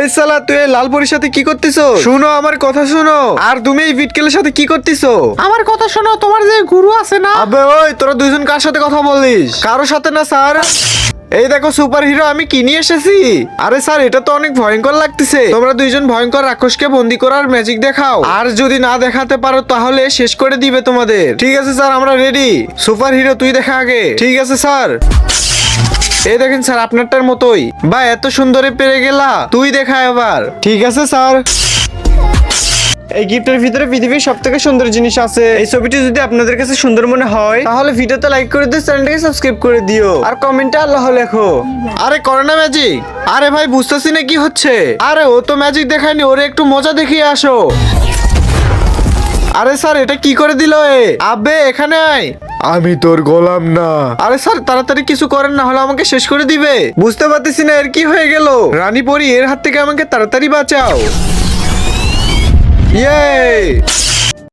এই সালা তুই এই লালপুরির সাথে কি করতেছো? শুনো আমার কথা শুনো। আর তুমি এই বিটকেলের সাথে কি করতেছো? আমার কথা শোনো তোমার যে গুরু আছে না? আবে ওই তোরা দুইজন কার সাথে কথা বলিস কারোর সাথে না স্যার? এই দেখো সুপার হিরো আমি কি নিয়ে এসেছি? আরে স্যার এটা তো অনেক ভয়ঙ্কর লাগতেছে। তোমরা দুইজন ভয়ঙ্কর রাক্ষসকে বন্দি করার ম্যাজিক দেখাও। আর যদি না দেখাতে পারো তাহলে শেষ করে দিবে তোমাদের। ঠিক আছে স্যার আমরা রেডি সুপার হিরো তুই দেখা আগে। ঠিক আছে স্যার। এই দেখেন স্যার, আপনারটার মতোই। বা, এত সুন্দরে পেরে গেলা। তুই দেখা এবার। ঠিক আছে, স্যার? এই গিফটের ভিতরে পৃথিবীর সব থেকে সুন্দর জিনিস আছে। এই ছবিটি যদি আপনাদের কাছে সুন্দর মনে হয়, তাহলে ভিডিওতে লাইক করে দিও চ্যানেলটাকে সাবস্ক্রাইব করে দিও। আর কমেন্টে আল্লাহ লেখো। আরে, করোনা ম্যাজিক আরে ভাই, বুঝতেছি না কি হচ্ছে। আরে, ও তো ম্যাজিক দেখায়নি, ওরে একটু মজা দেখিয়ে আসো। আরে স্যার, এটা কি করে দিল এ? আবে এখানে আয়। আমি তোর গোলাম না। আরে স্যার, তাড়াতাড়ি কিছু করেন, না হলে আমাকে শেষ করে দিবে। বুঝতে পারতেছি না এর কি হয়ে গেল। রানী পরি, এর হাত থেকে আমাকে তাড়াতাড়ি বাঁচাও। ইয়ে